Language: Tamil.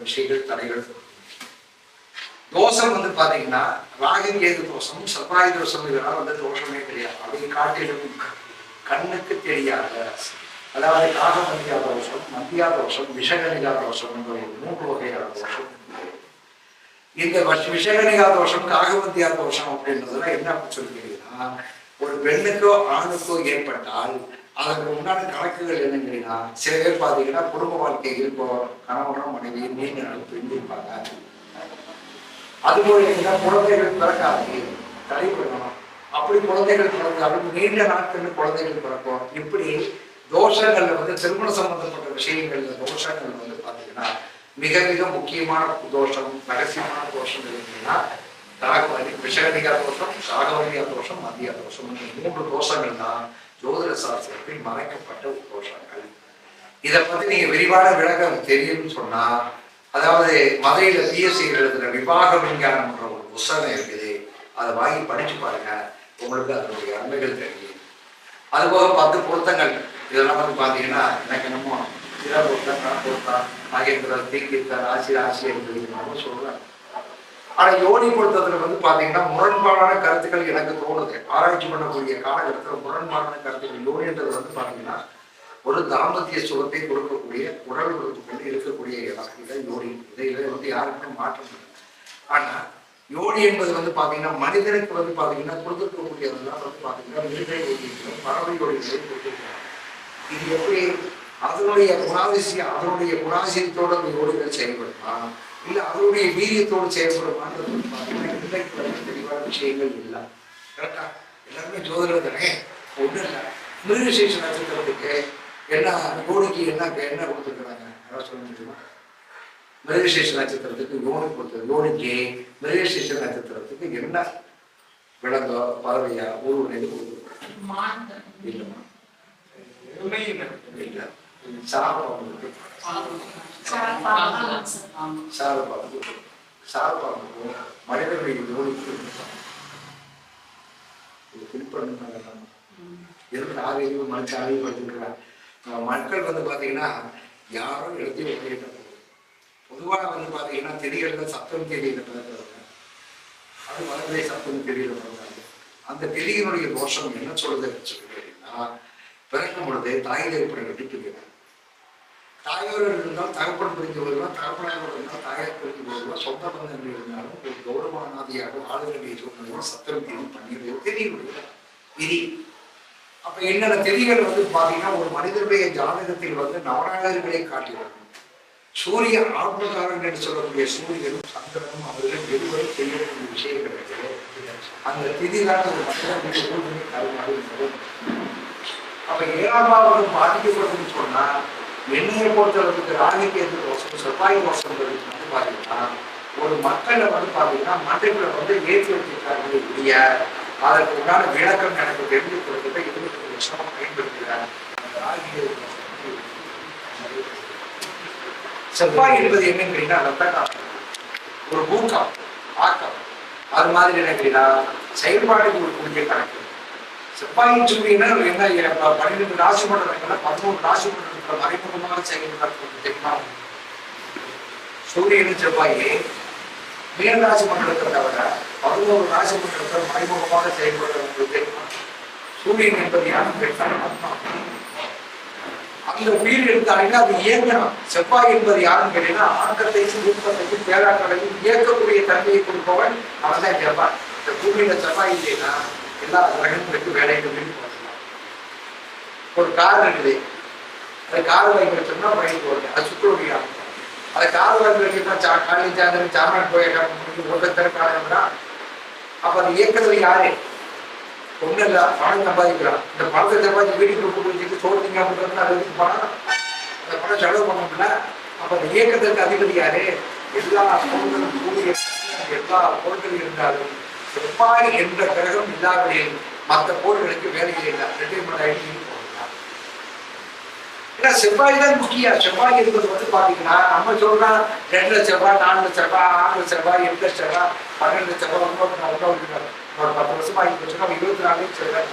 விஷயங்கள் தடைகள். தோஷம் வந்து பாத்தீங்கன்னா ராகம் கேது தோஷம் செவ்வாய் தோஷம் இதெல்லாம் வந்து தோஷமே கிடையாது அதை காட்டிலும் கண்ணுக்கு தெரியாத அதாவது காகமந்தியா தோஷம் மந்தியா தோஷம் விஷகனிகா தோஷம் என்ற ஒரு மூன்று வகையான தோஷம். இந்த வஷ்- விஷகனிகா தோஷம் காகமந்தியா தோஷம் அப்படின்றதுல என்ன சொல்லிக்கிறீங்கன்னா ஒரு பெண்ணுக்கோ ஆணுக்கோ ஏற்பட்டால் அதற்கு உண்டான கணக்குகள் என்னங்கிறீங்கன்னா சில பேர் பார்த்தீங்கன்னா குடும்ப வாழ்க்கை இருக்கும் கணவனும் மனைவி நீண்ட நாள் பிரிந்திருப்பாங்க அதுபோல என்ன குழந்தைகள் பிறக்காது. தலைப்படணும் அப்படி குழந்தைகள் பிறந்தாலும் நீண்ட நாட்கள் குழந்தைகள் பிறக்கும். இப்படி தோஷங்கள்ல வந்து திருமண சம்பந்தப்பட்ட விஷயங்கள்ல தோஷங்கள் வந்து பாத்தீங்கன்னா மிக மிக முக்கியமான தோஷம் ரகசியமான தோஷம் என்னன்னா ராகவதி விஷகனிகா தோஷம் சாகவனியா தோஷம் மத்திய தோஷம் மூன்று தோஷங்கள் தான் ஜோதிட சாஸ்திரத்தில் மறைக்கப்பட்ட தோஷங்கள் இதை பத்தி நீங்க விரிவான விளக்கம் தெரியும்னு சொன்னா அதாவது மதுரையில பிஎஸ்சி எழுதுற விவாக விஞ்ஞானம்ன்ற ஒரு புஸ்தகம் இருக்குது. அதை வாங்கி படிச்சு பாருங்க. உங்களுக்கு அதனுடைய அருமைகள் தெரியும். அதுபோக பத்து பொருத்தங்கள். இதெல்லாம் வந்து பாத்தீங்கன்னா எனக்கு என்னமோ சில பொருத்தம் பொருத்தம் நாகேந்திரர் தீங்கித்தர் ராசி ராசி என்பது நம்ம சொல்றேன் ஆனா யோனி பொருத்தத்துல வந்து பாத்தீங்கன்னா முரண்பாடான கருத்துக்கள் எனக்கு தோணுது. ஆராய்ச்சி பண்ணக்கூடிய காலகட்டத்தில் முரண்பாடான கருத்துக்கள் யோனின்றது வந்து பாத்தீங்கன்னா ஒரு தாம்பத்திய சுகத்தை கொடுக்கக்கூடிய உடல் உறுப்புகள் இருக்கக்கூடிய இடம். இதான் யோனி இதை வந்து யாருக்குமே மாற்றம் இல்லை ஆனா யோனி என்பது வந்து பாத்தீங்கன்னா மனிதனுக்கு வந்து பாத்தீங்கன்னா கொடுத்துருக்கக்கூடியதெல்லாம் வந்து பாத்தீங்கன்னா மிருகை யோனிகளும் பறவை யோனிகளையும் கொடுத்துருக்காங்க இது எப்படி அதனுடைய குணாதிசயம் அதனுடைய குணாதிசயத்தோட அந்த யோனிகள் செயல்படுமா இல்ல அதனுடைய வீரியத்தோடு செயல்படுமான்றது தெளிவான விஷயங்கள் இல்லை. கரெக்டா எல்லாருமே ஜோதிடர் தானே? ஒண்ணும் இல்லை. மிருகசேஷ நட்சத்திரத்துக்கு என்ன யோனிக்கு என்ன என்ன கொடுத்துருக்குறாங்க? யாராவது சொல்ல முடியுமா? மிருகசேஷ நட்சத்திரத்துக்கு யோனி கொடுத்தது யோனிக்கு மிருகசேஷ நட்சத்திரத்துக்கு என்ன விலங்கோ பறவையா ஊர்வனை கொடுத்துருக்காங்க இல்லைம்மா இல்ல. சாபம். அவங்களுக்கு சாரப்பாம்பு மனிதனுடைய யோனிக்கு இது ஆறு அறிவு மனுஷ அறிவு படிச்சிருக்கிறாங்க மக்கள் வந்து பாத்தீங்கன்னா யாரும் எழுதி வைக்கிட்ட பொதுவாக வந்து பாத்தீங்கன்னா திரிகள்ல சத்தம் தெரியல அது வளர்ந்தே சத்தம் தெரியல அந்த திரியினுடைய தோஷம் என்ன சொல்லுது சொல்லிட்டீங்கன்னா பிறக்கும் பொழுது தாய் தகப்பனை கட்டி பிரிக்கிறாங்க தாயோர் இருந்தால் தகப்பன் பிரிஞ்சு வருவோம் தகப்பனாக இருந்தால் தாயார் பிரிஞ்சு வருவான் சொந்த பந்தங்கள் இருந்தாலும் ஒரு கௌரவநாதியாக வாழ வேண்டிய சூழ்நிலை சத்திரம் தீர்வு பண்ணிடுறது தெரியவில்லை விதி அப்ப என்னென்ன தெரிகள் வந்து பாத்தீங்கன்னா ஒரு மனிதனுடைய ஜாதகத்தில் வந்து நவநாயகர்களை காட்டுகிறது சூரிய ஆத்மகாரன் என்று சொல்லக்கூடிய சூரியனும் சந்திரனும் அவர்கள் இருவரும் தெரியக்கூடிய விஷயம் கிடையாது. அந்த திதிதான் ஒரு மனிதன் சூழ்நிலை கருமாறு அப்ப ஏழாம் பாதிக்கப்படும் சொன்னா என்னையை பொறுத்தளவுக்கு ராகிக்கேது வருஷம் செவ்வாய் வருஷம் வந்து பார்த்தீங்கன்னா ஒரு மக்களை வந்து பார்த்தீங்கன்னா மண்டைக்குள்ள வந்து ஏற்றி வச்சிருக்காங்க இல்லைய? அதற்கு உண்டான விளக்கம் எனக்கு தெரிஞ்சு கொடுத்துட்டு இருபத்தி ஒரு வருஷமா பயன்படுத்துகிறேன் செவ்வாய் என்பது என்னன்னு கேட்டீங்கன்னா ரத்த ஒரு ஊக்கம் ஆக்கம். அது மாதிரி என்ன கேட்டீங்கன்னா செயல்பாடுக்கு ஒரு குறுகிய கணக்கு. செவ்வாயின் சூரியனர் என்ன இப்ப பன்னிரெண்டு ராசி மண்டலங்கள்ல பதினோரு ராசி மண்டலத்துல மறைமுகமாக செயல்படுறது தெரியுமா சூரியனும் செவ்வாயே மீன ராசி மண்டலத்தை தவிர பதினோரு ராசி மண்டலத்தில் மறைமுகமாக செயல்படுறது தெரியுமா சூரியன் என்பது யாரும் கேட்டால் அந்த உயிர் எடுத்தாங்கன்னா அது இயங்கணும் செவ்வாய் என்பது யாருன்னு கேட்டீங்கன்னா ஆக்கத்தையும் ஊக்கத்தையும் பேராக்களையும் இயக்கக்கூடிய தன்மையை கொடுப்பவன் அவன் தான் கேட்பான் இந்த பூமியில செவ்வாய் இல்லைன்னா எல்லா கிரகங்களுக்கு வேலைக்கு போகலாம் ஒரு கார் இருக்குது. அது கார் வாங்கி வச்சோம்னா பயிர் போடுங்க. அது சுற்றுலா அது கார் வாங்கி வச்சோம்னா சா காலையில் சாயந்தரம் சாமான் போய் ஒருத்தர் காலம்னா அப்ப அந்த இயக்கத்துல யாரு? ஒண்ணும் இல்ல. பணம் சம்பாதிக்கிறான் இந்த பணத்தை சம்பாதிச்சு வீட்டுக்கு போட்டு வச்சுட்டு சோறு திங்க அப்படின்னா அது எதுக்கு பணம்? அந்த பணம் செலவு பண்ணணும்ல அப்ப அந்த இயக்கத்திற்கு அதிபதி யாரு? எல்லா பொருட்களும் கூடிய எல்லா பொருட்களும் இருந்தாலும் செவ்வாய் என்ற கிரகம் இல்லாவிடையில் மற்ற பொருட்களுக்கு வேலையே இல்லை. ரிட்டைர்மெண்ட் ஆகிட்டு ஏன்னா செவ்வாய் தான் முக்கியம். செவ்வாய் இருக்கிறது வந்து பாத்தீங்கன்னா நம்ம சொல்றோம் ரெண்டு லட்ச ரூபாய் நாலு லட்ச ரூபாய் ஆறு லட்ச ரூபாய் எட்டு லட்ச ரூபாய் பன்னெண்டு லட்ச ரூபாய் இன்னொரு இன்னொரு பத்து வருஷமா ஆகி இருபத்தி நாலு லட்ச ரூபாய்